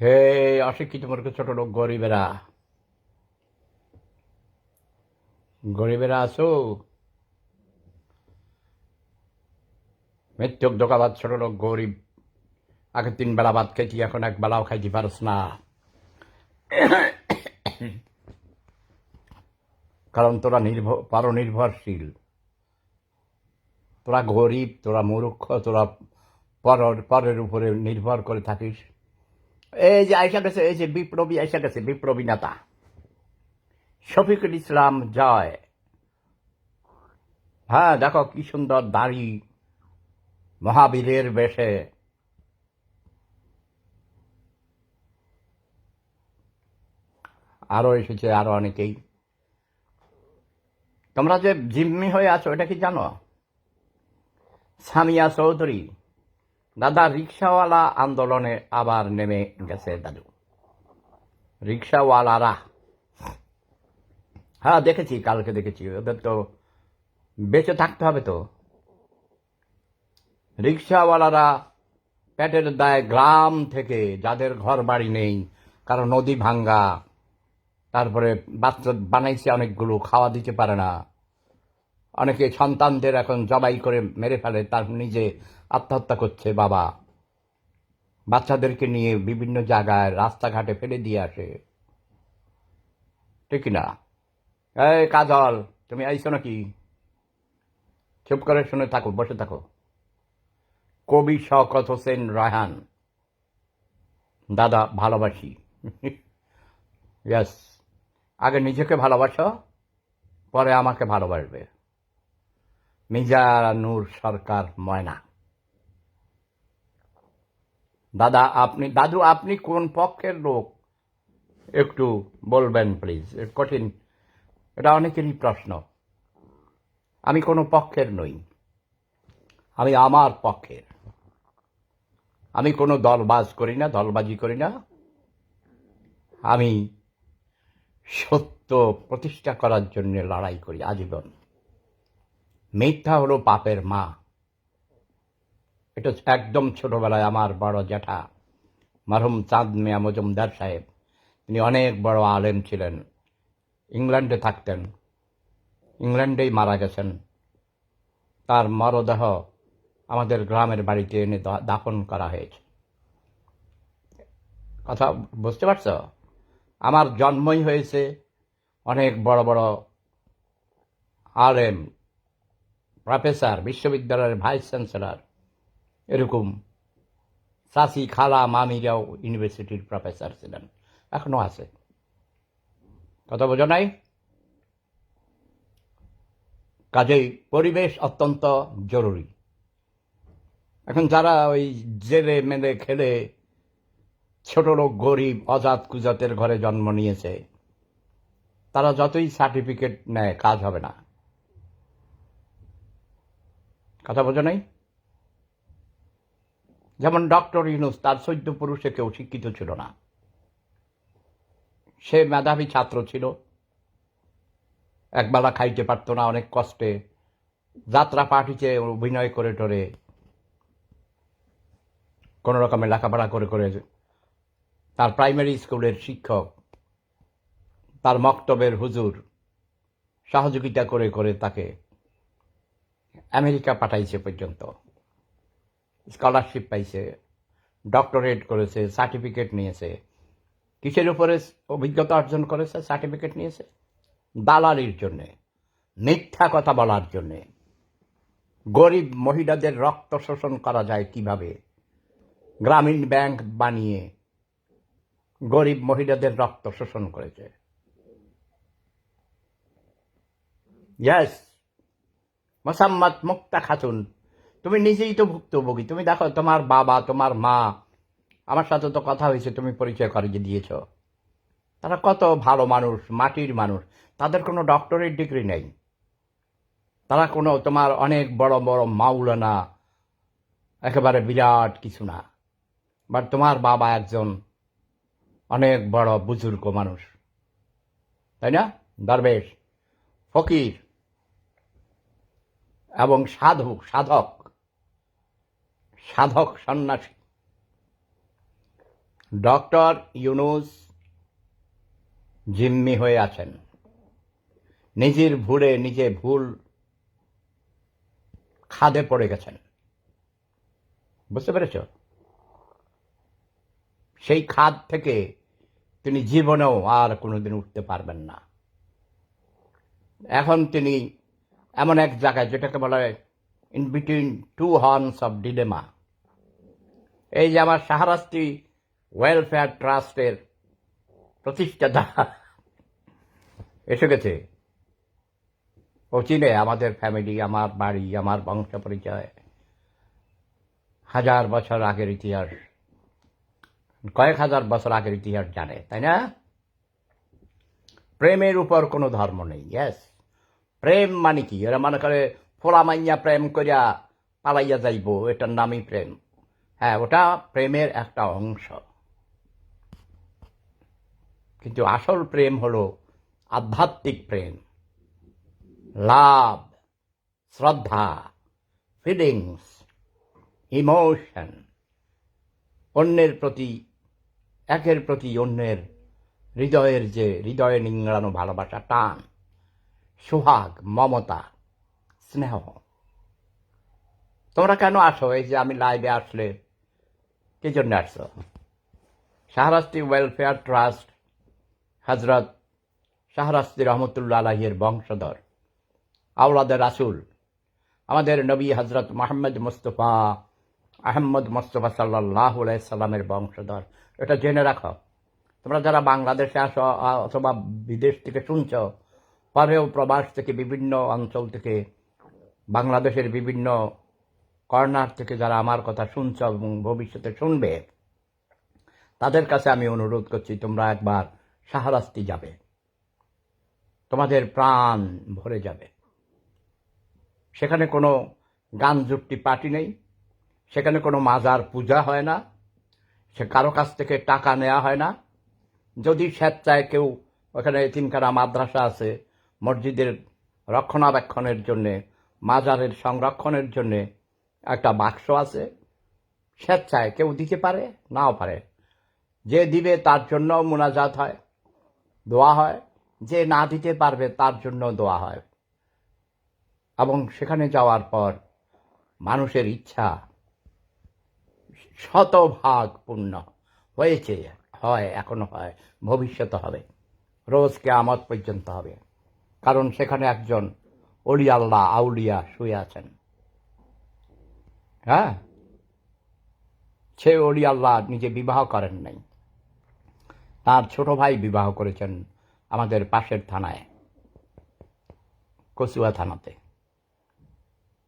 হে অশিক্ষিত মূর্খ ছোট লোক, গরিবেরা। গরিবেরা আছো? মৃত্যুক দোকাবাদ ছোট লোক, গরিব। আগে তিন বেলা ভাত খাইছি, এখন এক বেলাও খাইতে পারস না। কারণ তোরা নির্ভর পরনির্ভরশীল। তোরা গরিব, তোরা মূর্খ, তোরা পর পরের উপরে নির্ভর করে থাকিস। এই যে আইসা গেছে এই যে বিপ্লবী আইসা গেছে বিপ্লবী নেতা। শফিকুল ইসলাম জয়। হ্যাঁ দেখো কি সুন্দর দাড়ি মহাবীরের বেশে। আরও এসেছে আরও অনেকেই। তোমরা যে জিম্মি হয়ে আছো, এটা কি জানো? সামিয়া চৌধুরী। দাদা রিক্সাওয়ালা আন্দোলনে আবার নেমে গেছে দাদু। রিক্সাওয়ালারা। হ্যাঁ দেখেছি, কালকে দেখেছি। ওদের তো বেঁচে থাকতে হবে তো। রিক্সাওয়ালারা পেটের দায় গ্রাম থেকে, যাদের ঘর বাড়ি নেই কারণ নদী ভাঙ্গা, তারপরে বাচ্চা বানাইছে অনেকগুলো, খাওয়া দিতে পারে না। অনেকে সন্তানদের এখন জবাই করে মেরে ফেলে, তার নিজে আত্মহত্যা করছে বাবা। বাচ্চাদেরকে নিয়ে বিভিন্ন জায়গায় রাস্তাঘাটে ফেলে দিয়ে আসে। ঠিক না এই কাজল, তুমি আইছো নাকি? চুপ করে শুনে থাকো, বসে থাকো। কবি শওকত হোসেন রায়হান। দাদা, ভালোবাসি। ইয়াস আগে নিজেকে ভালোবাসো, পরে আমাকে ভালোবাসবে। মিজানুর সরকার ময়না। দাদা, আপনি, দাদু, আপনি কোন পক্ষের লোক? একটু বলবেন প্লিজ কঠিন। এটা অনেকেরই প্রশ্ন। আমি কোনো পক্ষের নই। আমি আমার পক্ষের। আমি কোনো দলবাজ করি না, দলবাজি করি না। আমি সত্য প্রতিষ্ঠা করার জন্য লড়াই করি, আজীবন। মিথ্যা হলো পাপের মা। এটা একদম ছোটবেলায় আমার বড় জ্যাঠা, মারহুম চাঁদ মিয়া মজুমদার সাহেব। তিনি অনেক বড় আলেম ছিলেন, ইংল্যান্ডে থাকতেন, ইংল্যান্ডেই মারা গেছেন। তার মরদেহ আমাদের গ্রামের বাড়িতে এনে দাফন করা হয়েছে। কথা বুঝতে পারছ? আমার জন্মই হয়েছে অনেক বড় বড় আরএম প্রফেসর, বিশ্ববিদ্যালয়ের ভাইস চ্যান্সেলর, এরকম চাষি খালা মামিরাও ইউনিভার্সিটির প্রফেসর ছিলেন, এখনও আছে। কথা বোঝো নাই? কাজেই পরিবেশ অত্যন্ত জরুরি। এখন যারা ওই জেলে মেলে খেলে ছোট লোক, গরিব, অজাত কুজাতের ঘরে জন্ম নিয়েছে, তারা যতই সার্টিফিকেট নেয়, কাজ হবে না। কথা বোঝো নাই? যেমন ডক্টর ইউনুস, তার সৈদ্য পুরুষে কেউ শিক্ষিত ছিল না। সে মেধাবী ছাত্র ছিল। একবেলা খাইতে পারতো না, অনেক কষ্টে। যাত্রা পার্টিতে অভিনয় করে টরে কোনো রকমে লেখাপড়া করে করে তার প্রাইমারি স্কুলের শিক্ষক, তার মক্তবের হুজুর, সহযোগিতা করে করে তাকে আমেরিকা পাঠাইছে পর্যন্ত। স্কলারশিপ পাইছে ডক্টরেট করেছে সার্টিফিকেট নিয়েছে। কিসের উপরে অভিজ্ঞতা অর্জন করেছে? সার্টিফিকেট নিয়েছে। দালালির জন্যে, মিথ্যা কথা বলার জন্যে। গরিব মহিলাদের রক্ত শোষণ করা যায় কীভাবে? গ্রামীণ ব্যাংক বানিয়ে গরিব মহিলাদের রক্ত শোষণ করেছে। ইয়েস মোসাম্মদ মুক্তা খাতুন। তুমি নিজেই তো ভুক্তভোগী তুমি দেখো, তোমার বাবা, তোমার মা, আমার সাথে তো কথা হয়েছে, তুমি পরিচয় করিয়ে দিয়েছ। তারা কত ভালো মানুষ, মাটির মানুষ। তাদের কোনো ডক্টরের ডিগ্রি নেই। তারা কোনো তোমার অনেক বড় বড় মাওলানা, একেবারে বিরাট কিছু না। বাট তোমার বাবা একজন অনেক বড়, বুজুর্গ মানুষ। তাই না? দরবেশ, ফকির এবং সাধক সাধক সাধক সন্ন্যাসী। ডক্টর ইউনুস জিম্মি হয়ে আছেন। নিজের ভুলে নিজে ভুল খাদে পড়ে গেছেন। বুঝতে পেরেছ? সেই খাদ থেকে তিনি জীবনেও আর কোনোদিন উঠতে পারবেন না। এখন তিনি এমন এক জায়গায় যেটাকে বলা হয় in between two horns of dilemma এই যে আমার সাহারাস্তি ওয়েলফেয়ার ট্রাস্টের প্রতিষ্ঠাতা এসে গেছে। ও চিনে আমাদের ফ্যামিলি আমার বাড়ি, আমার বংশ পরিচয়। হাজার বছর আগের ইতিহাস। কয়েক হাজার বছর আগের ইতিহাস জানে, তাই না? প্রেমের উপর কোনো ধর্ম নেই ইয়েস প্রেম মানে কি? এরা মনে করে ফোলা মাইয়া প্রেম করিয়া পালাইয়া যাইব, এটার নামই প্রেম। হ্যাঁ ওটা প্রেমের একটা অংশ। কিন্তু আসল প্রেম হলো আধ্যাত্মিক প্রেম। লাভ, শ্রদ্ধা, ফিলিংস, ইমোশন। অন্যের প্রতি, একের প্রতি অন্যের হৃদয়ের যে হৃদয়ে নিংড়ানো ভালোবাসা টান। সোহাগ, মমতা, স্নেহ। তোমরা কেন আসো? এই যে আমি লাইভে আসলে কে জন্য আসছো শাহরাস্তি ওয়েলফেয়ার ট্রাস্ট হজরত শাহরাস্তি রহমতুল্লা আলাহির বংশধর আওলাদের রাসুল, আমাদের নবী হজরত মোহাম্মদ মুস্তফা আহম্মদ মুস্তফা সাল্লাহ সাল্লামের বংশধর। এটা জেনে রাখো। তোমরা যারা বাংলাদেশে আসো অথবা বিদেশ থেকে শুনছ পরেও প্রবাস থেকে বিভিন্ন অঞ্চল থেকে, বাংলাদেশের বিভিন্ন কর্নার থেকে যারা আমার কথা শুনছ এবং ভবিষ্যতে শুনবে, তাদের কাছে আমি অনুরোধ করছি, তোমরা একবার সাহারাস্তি যাবে। তোমাদের প্রাণ ভরে যাবে। সেখানে কোনো গান যুক্তি পার্টি নেই, সেখানে কোনো মাজার পূজা হয় না, সে কারও কাছ থেকে টাকা নেওয়া হয় না। যদি স্বেচ্ছায় কেউ, ওখানে তিনখানা মাদ্রাসা আছে মসজিদের রক্ষণাবেক্ষণের জন্যে, মাজারের সংরক্ষণের জন্যে একটা বাক্স আছে। স্বেচ্ছায় কেউ দিতে পারে, নাও পারে। যে দিবে তার জন্য মোনাজাত হয়, দোয়া হয়। যে না দিতে পারবে তার জন্য দোয়া হয়। এবং সেখানে যাওয়ার পর মানুষের ইচ্ছা শতভাগ পূর্ণ হয়েছে, হয়, এখনও হয় ভবিষ্যতে হবে। রোজ কেয়ামত পর্যন্ত হবে। কারণ সেখানে একজন অলি আল্লাহ আউলিয়া শুয়ে আছেন। হ্যাঁ? সে অলি আল্লাহ নিজে বিবাহ করেন নাই। তার ছোট ভাই বিবাহ করেছেন আমাদের পাশের থানায় কচুয়া থানাতে।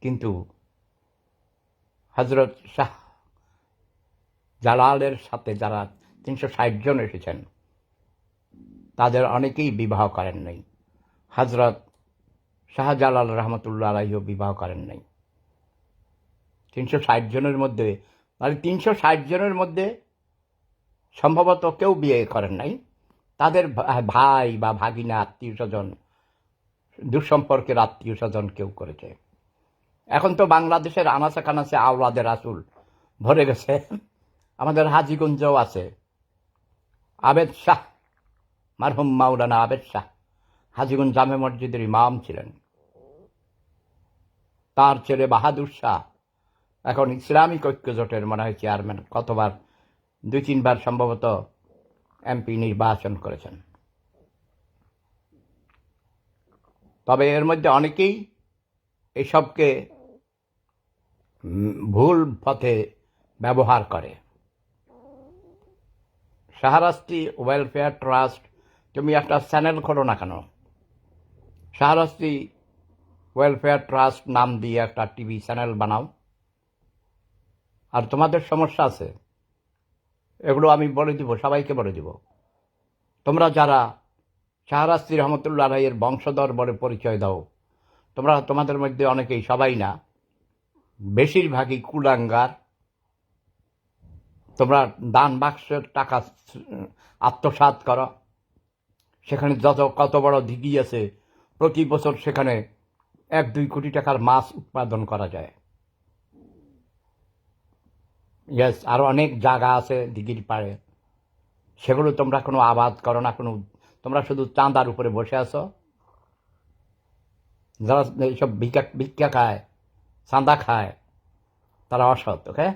কিন্তু হজরত শাহ জালালের সাথে যারা তিনশো ষাট জন এসেছেন, তাদের অনেকেই বিবাহ করেন নাই। হজরত শাহজালাল রহমতুল্লাহ আলাহিও বিবাহ করেন নাই। তিনশো ষাট জনের মধ্যে মানে তিনশো ষাট জনের মধ্যে সম্ভবত কেউ বিয়ে করেন নাই। তাদের ভাই বা ভাগিনা, আত্মীয় স্বজন, দুঃসম্পর্কের আত্মীয় স্বজন কেউ করেছে। এখন তো বাংলাদেশের আনাচে কানাচে আওলাদের আসুল ভরে গেছে। আমাদের হাজিগঞ্জও আছে। আবেদ শাহ, মারহুম মাওলানা আবেদ শাহ। হাজিগঞ্জ জামে মসজিদের ইমাম ছিলেন। তার ছেলে বাহাদুর শাহ, এখন ইসলামিক ঐক্য জোটের মনে হয় চেয়ারম্যান কতবার দুই তিনবার সম্ভবত এমপি নির্বাচন করেছেন। তবে এর মধ্যে অনেকেই এসবকে ভুল পথে ব্যবহার করে। সাহারাস্তি ওয়েলফেয়ার ট্রাস্ট, তুমি একটা চ্যানেল খোলো না কেন? সাহারাস্তি ওয়েলফেয়ার ট্রাস্ট নাম দিয়ে একটা টিভি চ্যানেল বানাও। আর তোমাদের সমস্যা আছে, এগুলো আমি বলে দিব, সবাইকে বলে দিব। তোমরা যারা শাহরাস্তি রহমতুল্লাহ রায়ের বংশধর বলে পরিচয় দাও, তোমরা তোমাদের মধ্যে অনেকেই, সবাই না, বেশিরভাগই কুলাঙ্গার। তোমরা দান বাক্সের টাকা আত্মসাৎ করো। সেখানে যত, কত বড় দিঘি আছে প্রতি বছর সেখানে এক দুই কোটি টাকার মাছ উৎপাদন করা যায়। ইয়েস আরও অনেক জায়গা আছে দিঘির পাড়ে। সেগুলো তোমরা কোনো আবাদ করো না, কোনো তোমরা শুধু চাঁদার উপরে বসে আছো। যারা এইসব ভিক্ষা ভিক্ষা খায়, চাঁদা খায়, তারা অসৎ ওকে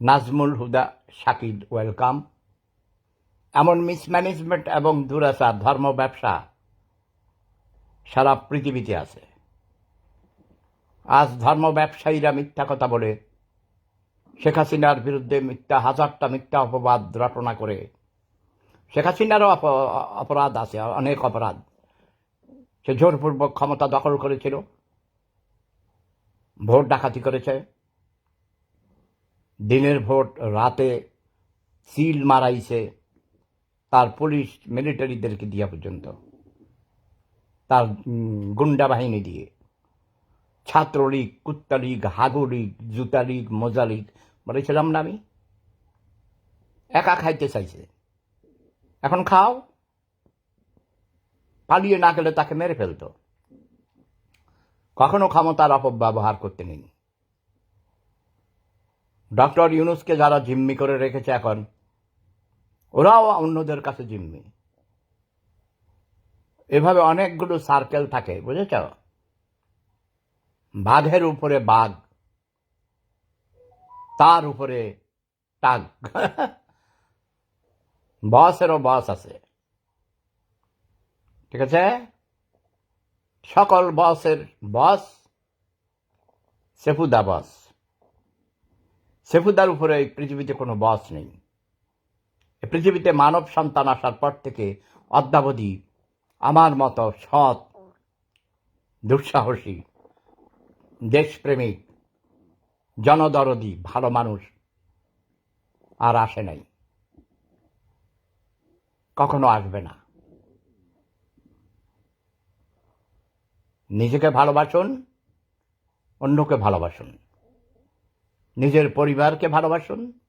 নাজমুল হুদা শাকিল ওয়েলকাম এমন মিসম্যানেজমেন্ট এবং দুরাচার ধর্ম, ব্যবসা সারা পৃথিবীতে আছে। আজ ধর্ম ব্যবসায়ীরা মিথ্যা কথা বলে, শেখ হাসিনার বিরুদ্ধে মিথ্যা, হাজারটা মিথ্যা অপবাদ রটনা করে। শেখ হাসিনারও অপ- অপরাধ আছে, অনেক অপরাধ। সে জোরপূর্বক ক্ষমতা দখল করেছিল, ভোট ডাকাতি করেছে। দিনের ভোট, রাতে সিল মারাইছে। তার পুলিশ মিলিটারিদেরকে দিয়া পর্যন্ত। তার গুন্ডা বাহিনী দিয়ে। ছাত্রলীগ কুত্তা লীগ হাগু লীগ জুতা লীগ মোজা লীগ বলেছিলাম না আমি? একা খাইতে চাইছে। এখন খাও। পালিয়ে না গেলে তাকে মেরে ফেলতো। কখনো ক্ষমতার অপব্যবহার করতে নেই। ডক্টর ইউনুসকে যারা জিম্মি করে রেখেছে এখন ওরাও অন্যদের কাছে জিম্মি। এভাবে অনেকগুলো সার্কেল থাকে, বুঝেছ? বাঘের উপরে বাঘ, তার উপরে টাগ বসেরও বস আছে। ঠিক আছে? সকল বসের বস, সেফুদা বস। সেফুদার উপরে এই পৃথিবীতে কোনো বস নেই। পৃথিবীতে মানব সন্তান আসার পর থেকে অদ্যাবধি আমার মতো সৎ, দুঃসাহসী, দেশপ্রেমিক, জনদরদি ভালো মানুষ আর আসে নাই। কখনো আসবে না। নিজেকে ভালোবাসুন, অন্যকে ভালোবাসুন। নিজের পরিবারকে ভালোবাসুন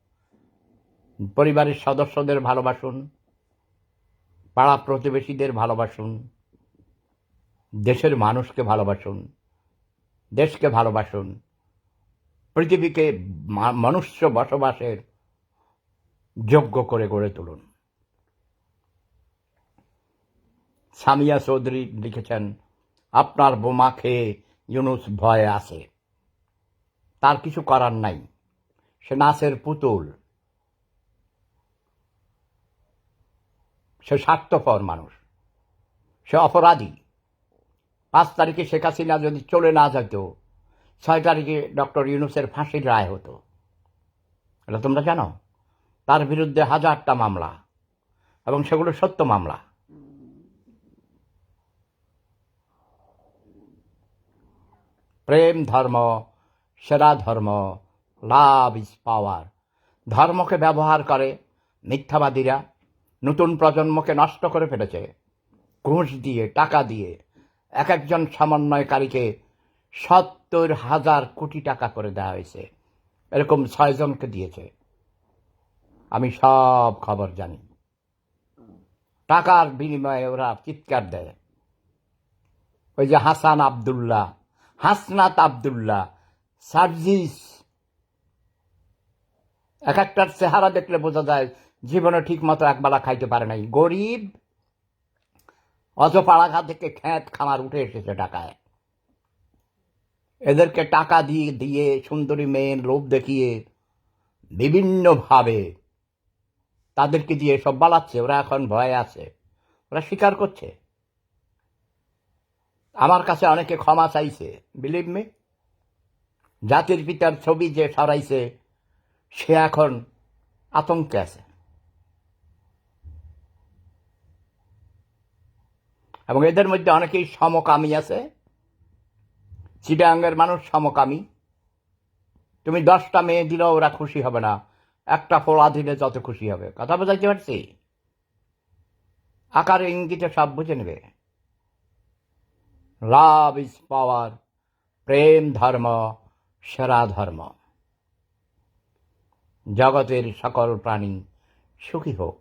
পরিবারের সদস্যদের ভালোবাসুন, পাড়া প্রতিবেশীদের ভালোবাসুন, দেশের মানুষকে ভালোবাসুন, দেশকে ভালোবাসুন, পৃথিবীকে মনুষ্য বসবাসের যোগ্য করে গড়ে তুলুন। সামিয়া চৌধুরী লিখেছেন, আপনার বোমা খেয়ে ইউনুস ভয়ে আছে। তার কিছু করার নাই। সে নাচের পুতুল। সে স্বার্থপর মানুষ। সে অপরাধী। পাঁচ তারিখে শেখ হাসিনা যদি চলে না যেত, ছয় তারিখে ডক্টর ইউনুসের ফাঁসির রায় হতো। এটা তোমরা জানো? তার বিরুদ্ধে হাজারটা মামলা এবং সেগুলো সত্য মামলা। প্রেম ধর্ম, সেরা ধর্ম, লাভ ইজ পাওয়ার। ধর্মকে ব্যবহার করে মিথ্যাবাদীরা নতুন প্রজন্মকে নষ্ট করে ফেলেছে। ঘুষ দিয়ে, টাকা দিয়ে এক একজন সমন্বয়কারীকে সত্তর হাজার কোটি টাকা করে দেওয়া হয়েছে। এরকম ছয়জনকে দিয়েছে। আমি সব খবর জানি। টাকার বিনিময়ে ওরা চিৎকার দেয়। ওই যে হাসান আবদুল্লাহ, হাসনাত আবদুল্লাহ, সার্জিস। এক একটার চেহারা দেখলে বোঝা যায় জীবনে ঠিক মতো একবেলা খাইতে পারে নাই। গরিব অত পাড়াঘাট থেকে খ্যাত খামার উঠে এসেছে টাকায় এদেরকে টাকা দিয়ে দিয়ে সুন্দরী মেয়ের লোভ দেখিয়ে বিভিন্নভাবে তাদেরকে দিয়ে সব বালাচ্ছে, ওরা এখন ভয়ে আছে, ওরা স্বীকার করছে। আমার কাছে অনেকে ক্ষমা চাইছে বিলিভ মি জাতির পিতার ছবি যে সরাইছে সে এখন আতঙ্কে আছে। এবং এদের মধ্যে অনেকেই সমকামী আছে। চিটাঙ্গের মানুষ সমকামী। তুমি দশটা মেয়ে দিলেও ওরা খুশি হবে না। একটা ফোলা দিলে যত খুশি হবে। কথা বোঝাইতে পারছি? আকার ইঙ্গিতে সব বুঝে নেবে। লাভ ইজ পাওয়ার প্রেম ধর্ম, সেরা ধর্ম। জগতের সকল প্রাণী সুখী হোক।